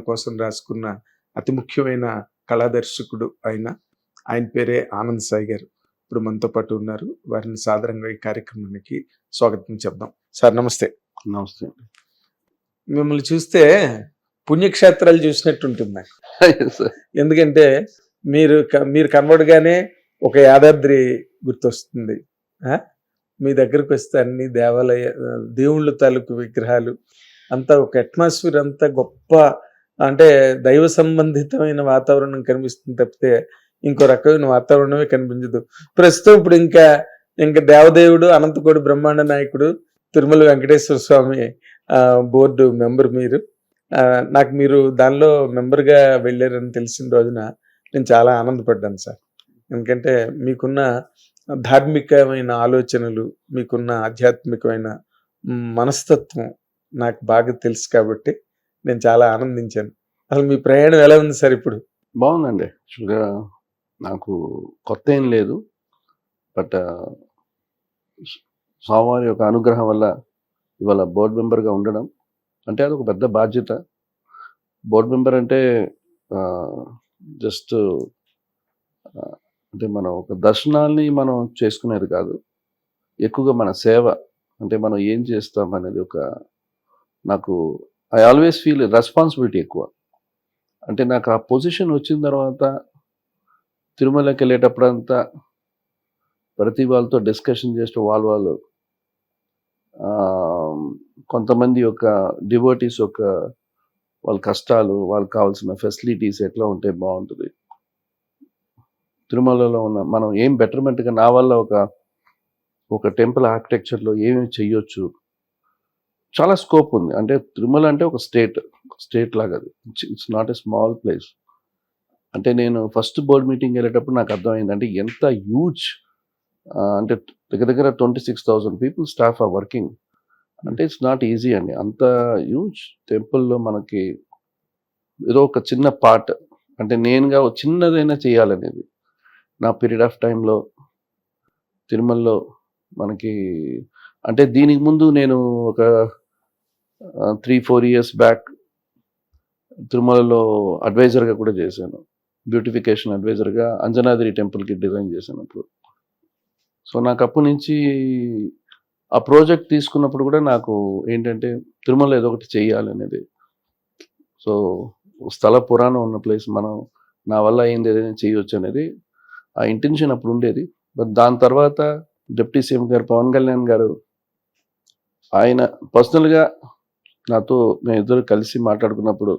కోసం రాసుకున్న అతి ముఖ్యమైన కళాదర్శకుడు ఆయన ఆయన పేరే ఆనంద్ సాయి గారు. ఇప్పుడు మనతో పాటు ఉన్నారు. వారిని సాదరంగా ఈ కార్యక్రమానికి స్వాగతం చెప్దాం. సార్ నమస్తే. నమస్తే. మిమ్మల్ని చూస్తే పుణ్యక్షేత్రాలు చూసినట్టు ఉంటుంది ఎందుకంటే మీరు మీరు కనబడగానే ఒక యాదాద్రి గుర్తొస్తుంది. ఆ? మీ దగ్గరకు వస్తే అన్ని దేవాలయ దేవుళ్ళ తాలూకు విగ్రహాలు అంతా ఒక అట్మాస్ఫియర్ అంతా గొప్ప అంటే దైవ సంబంధితమైన వాతావరణం కనిపిస్తుంది తప్పితే ఇంకో రకమైన వాతావరణమే కనిపించదు. ప్రస్తుతం ఇప్పుడు ఇంకా ఇంకా దేవదేవుడు అనంతకోడి బ్రహ్మాండ నాయకుడు తిరుమల వెంకటేశ్వర స్వామి బోర్డు మెంబర్ మీరు. నాకు మీరు దానిలో మెంబర్గా వెళ్ళారని తెలిసిన రోజున నేను చాలా ఆనందపడ్డాను సార్. ఎందుకంటే మీకున్న ధార్మికమైన ఆలోచనలు మీకున్న ఆధ్యాత్మికమైన మనస్తత్వం నాకు బాగా తెలుసు కాబట్టి నేను చాలా ఆనందించాను. అసలు మీ ప్రయాణం ఎలా ఉంది సార్ ఇప్పుడు? బాగుందండి. యాక్చువల్గా నాకు కొత్త ఏం లేదు. బట్ స్వామివారి యొక్క అనుగ్రహం వల్ల ఇవాళ బోర్డు మెంబర్గా ఉండడం అంటే అది ఒక పెద్ద బాధ్యత. బోర్డు మెంబర్ అంటే జస్ట్ అంటే మనం ఒక దర్శనాల్ని మనం చేసుకునేది కాదు. ఎక్కువగా మన సేవ అంటే మనం ఏం చేస్తాం అనేది ఒక నాకు ఐ ఆల్వేస్ ఫీల్ రెస్పాన్సిబిలిటీ ఎక్కువ. అంటే నాకు ఆ పొజిషన్ వచ్చిన తర్వాత తిరుమలకి వెళ్ళేటప్పుడంతా ప్రతి వాళ్ళతో డిస్కషన్ చేస్తూ వాళ్ళు వాళ్ళు కొంతమంది యొక్క డివోటీస్ యొక్క వాళ్ళ కష్టాలు వాళ్ళకి కావాల్సిన ఫెసిలిటీస్ ఎట్లా ఉంటే బాగుంటుంది. తిరుమలలో ఉన్న మనం ఏం బెటర్మెంట్గా నా వల్ల ఒక ఒక టెంపుల్ ఆర్కిటెక్చర్లో ఏమేమి చెయ్యొచ్చు? చాలా స్కోప్ ఉంది. అంటే తిరుమల అంటే ఒక స్టేట్ స్టేట్ లాగా అది. It's not a small place అంటే నేను ఫస్ట్ బోర్డ్ మీటింగ్ వెళ్ళేటప్పుడు నాకు అర్థమైంది అంటే ఎంత హ్యూజ్ అంటే దగ్గర దగ్గర twenty six thousand people staff are working అంటే ఇట్స్ నాట్ ఈజీ అండి. అంత హ్యూజ్ టెంపుల్లో మనకి ఏదో ఒక చిన్న పార్ట్ అంటే నేనుగా చిన్నదైనా చేయాలనేది. నా పీరియడ్ ఆఫ్ టైంలో తిరుమలలో మనకి అంటే దీనికి ముందు నేను ఒక త్రీ ఫోర్ ఇయర్స్ బ్యాక్ తిరుమలలో అడ్వైజర్గా కూడా చేశాను. బ్యూటిఫికేషన్ అడ్వైజర్గా అంజనాద్రి టెంపుల్కి డిజైన్ చేశాను అప్పుడు. సో నాకు అప్పటి నుంచి ఆ ప్రాజెక్ట్ తీసుకున్నప్పుడు కూడా నాకు ఏంటంటే తిరుమల ఏదో ఒకటి చేయాలి అనేది. సో స్థల పురాణం ఉన్న ప్లేస్ మనం నా వల్ల అయింది ఏదైనా చేయొచ్చు అనేది ఆ ఇంటెన్షన్ అప్పుడు ఉండేది. బట్ దాని తర్వాత డిప్యూటీ సీఎం గారు పవన్ కళ్యాణ్ గారు ఆయన పర్సనల్గా నాతో మేము ఇద్దరు కలిసి మాట్లాడుకున్నప్పుడు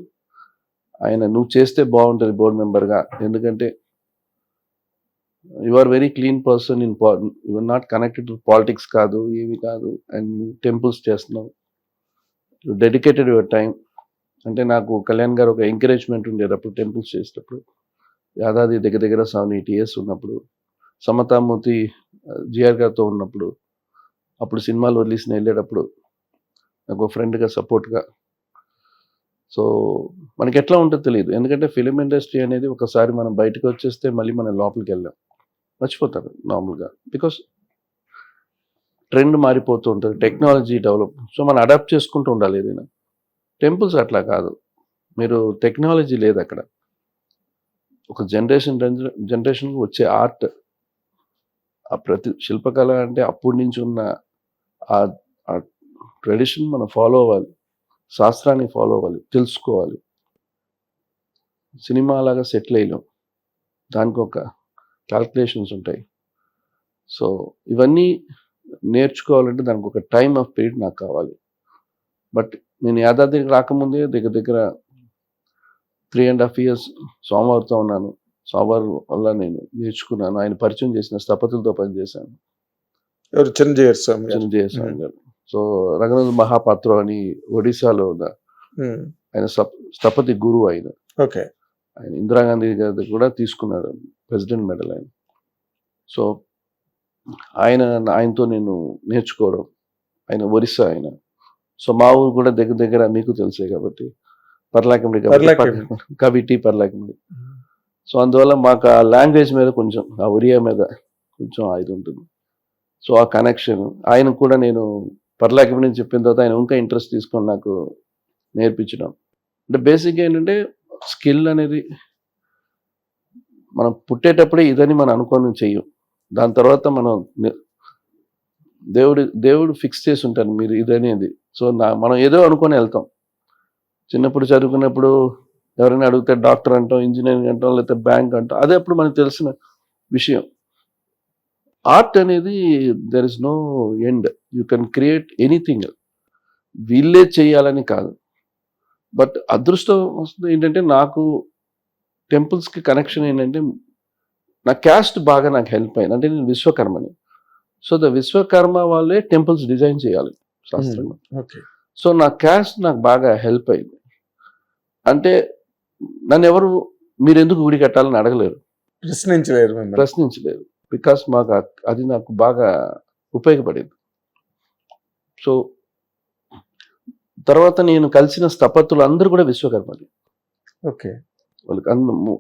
ఆయన నువ్వు చేస్తే బాగుంటుంది బోర్డు మెంబర్గా ఎందుకంటే you are very clean person in you are not connected to politics కాదు ఏమి కాదు. అండ్ టెంపుల్స్ చేస్తున్నావు. డెడికేటెడ్ యువర్ టైం అంటే నాకు కళ్యాణ్ గారు ఒక ఎంకరేజ్మెంట్ ఉండేది అప్పుడు టెంపుల్స్ చేసేటప్పుడు యాదాది దగ్గర దగ్గర సెవెన్ ఎయిట్ ఇయర్స్ ఉన్నప్పుడు సమతామూర్తి జిఆర్ గారితో ఉన్నప్పుడు అప్పుడు సినిమాలు వదిలేసిన వెళ్ళేటప్పుడు నాకు ఒక ఫ్రెండ్గా సపోర్ట్గా సో మనకి ఎట్లా ఉంటుందో తెలియదు ఎందుకంటే ఫిలిం ఇండస్ట్రీ అనేది ఒకసారి మనం బయటకు వచ్చేస్తే మళ్ళీ మనం లోపలికి వెళ్ళాం మర్చిపోతారు నార్మల్గా బికాస్ ట్రెండ్ మారిపోతూ ఉంటుంది టెక్నాలజీ డెవలప్ సో మనం అడాప్ట్ చేసుకుంటూ ఉండాలి ఏదైనా. టెంపుల్స్ అట్లా కాదు. మీరు టెక్నాలజీ లేదు అక్కడ. ఒక జనరేషన్ జనరేషన్కి వచ్చే ఆర్ట్ ఆ ప్రతి శిల్పకళ అంటే అప్పటి నుంచి ఉన్న ఆ ట్రెడిషన్ మనం ఫాలో అవ్వాలి. శాస్త్రాన్ని ఫాలో అవ్వాలి. తెలుసుకోవాలి. సినిమా లాగా సెటిల్ అయ్యాం దానికి ఒక క్యాల్కులేషన్స్ ఉంటాయి. సో ఇవన్నీ నేర్చుకోవాలంటే దానికి ఒక టైం ఆఫ్ పీరియడ్ నాకు కావాలి. బట్ నేను యాదాద్రికి రాకముందే దగ్గర దగ్గర త్రీ అండ్ హాఫ్ ఇయర్స్ సోమవారితో ఉన్నాను. సోమవారం వల్ల నేను నేర్చుకున్నాను. ఆయన పరిచయం చేసిన స్థపతులతో పనిచేశాను. ఎవరు? చిరంజీవి స్వామి. చిరంజీవి స్వామి గారు. సో రంగనాథ్ మహాపాత్ర అని ఒడిశాలో ఉన్న ఆయన స్థప- స్థపతి గురువు ఆయన. ఓకే. ఆయన ఇందిరాగాంధీ గారి కూడా తీసుకున్నాడు ప్రెసిడెంట్ మెడల్ ఆయన. సో ఆయన ఆయనతో నేను నేర్చుకోవడం ఆయన ఒరిస్సా ఆయన. సో మా ఊరు కూడా దగ్గర దగ్గర మీకు తెలిసే కాబట్టి పర్లాకిమిడి. కవిటి పర్లాకిమిడి. సో అందువల్ల మాకు ఆ లాంగ్వేజ్ మీద కొంచెం ఆ ఒరియా మీద కొంచెం ఇది ఉంటుంది. సో ఆ కనెక్షన్ ఆయన కూడా నేను పర్లేకపోయిన చెప్పిన తర్వాత ఆయన ఇంకా ఇంట్రెస్ట్ తీసుకొని నాకు నేర్పించడం. అంటే బేసిక్గా ఏంటంటే స్కిల్ అనేది మనం పుట్టేటప్పుడే ఇదని మనం అనుకోని చెయ్యం. దాని తర్వాత మనం దేవుడు దేవుడు ఫిక్స్ చేసి ఉంటారు మీరు ఇదనేది సో నా మనం ఏదో అనుకొని వెళ్తాం. చిన్నప్పుడు చదువుకున్నప్పుడు ఎవరైనా అడిగితే డాక్టర్ అంటాం ఇంజనీరింగ్ అంటాం లేకపోతే బ్యాంక్ అంటాం అదే అప్పుడు మనకు తెలిసిన విషయం. ఆర్ట్ అనేది there is no end you can create anything వీళ్ళే చేయాలని కాదు. బట్ అదృష్టం వస్తుంది ఏంటంటే నాకు టెంపుల్స్కి కనెక్షన్ ఏంటంటే నా క్యాస్ట్ బాగా నాకు హెల్ప్ అయింది అంటే నేను విశ్వకర్మని. సో ద విశ్వకర్మ వాళ్ళే టెంపుల్స్ డిజైన్ చేయాలి శాస్త్రంగా ఓకే సో నా క్యాస్ట్ నాకు బాగా హెల్ప్ అయింది. అంటే నన్ను ఎవరు మీరు ఎందుకు గుడి కట్టాలని అడగలేరు. ప్రశ్నించలేరు ప్రశ్నించలేరు. బికాస్ మాకు అది నాకు బాగా ఉపయోగపడింది. సో తర్వాత నేను కలిసిన స్థపతులు అందరూ కూడా విశ్వకర్మలు. ఓకే. వాళ్ళకి అందరూ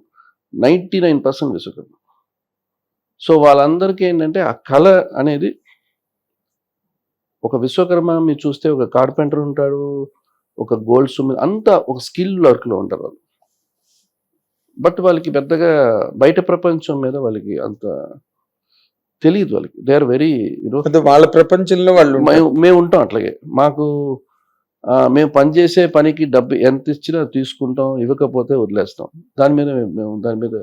ninety nine percent Vishwakarma. So వాళ్ళందరికీ ఏంటంటే ఆ కళ అనేది ఒక విశ్వకర్మ మీరు చూస్తే ఒక కార్పెంటర్ ఉంటాడు ఒక గోల్డ్ స్మిత్ అంతా ఒక స్కిల్ వర్క్లో ఉంటారు వాళ్ళు. బట్ వాళ్ళకి పెద్దగా బయట ప్రపంచం మీద వాళ్ళకి అంత తెలియదు వాళ్ళకి. దే ఆర్ వెరీ యూనో అంటే వాళ్ళ ప్రపంచంలో వాళ్ళు. మేము మేము ఉంటాం అట్లాగే. మాకు మేము పనిచేసే పనికి డబ్బు ఎంత ఇచ్చినా తీసుకుంటాం ఇవ్వకపోతే వదిలేస్తాం. దాని మీద మేము- మేము దాని మీద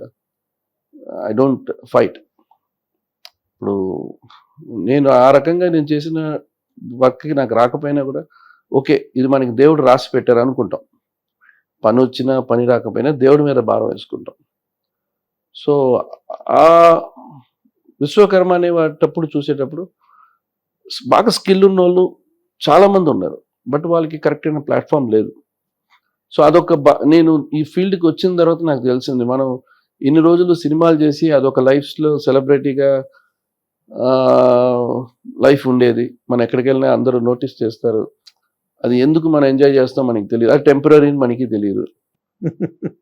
ఐ డోంట్ ఫైట్ ఇప్పుడు నేను ఆ రకంగా నేను చేసిన వర్క్కి నాకు రాకపోయినా కూడా ఓకే ఇది మనకి దేవుడు రాసి పెట్టారు అనుకుంటాం. పని వచ్చినా పని రాకపోయినా దేవుడి మీద భారం వేసుకుంటాం. సో ఆ విశ్వకర్మ అనేటప్పుడు చూసేటప్పుడు బాగా స్కిల్ ఉన్న వాళ్ళు చాలామంది ఉన్నారు బట్ వాళ్ళకి కరెక్ట్ అయిన ప్లాట్ఫామ్ లేదు. సో అదొక బ- నేను ఈ ఫీల్డ్కి వచ్చిన తర్వాత నాకు తెలిసింది మనం ఇన్ని రోజులు సినిమాలు చేసి అదొక లైఫ్లో సెలబ్రిటీగా లైఫ్ ఉండేది. మనం ఎక్కడికి వెళ్ళినా అందరూ నోటీస్ చేస్తారు. అది ఎందుకు మనం ఎంజాయ్ చేస్తాం మనకి తెలియదు. అది టెంపరీ మనకి తెలియదు.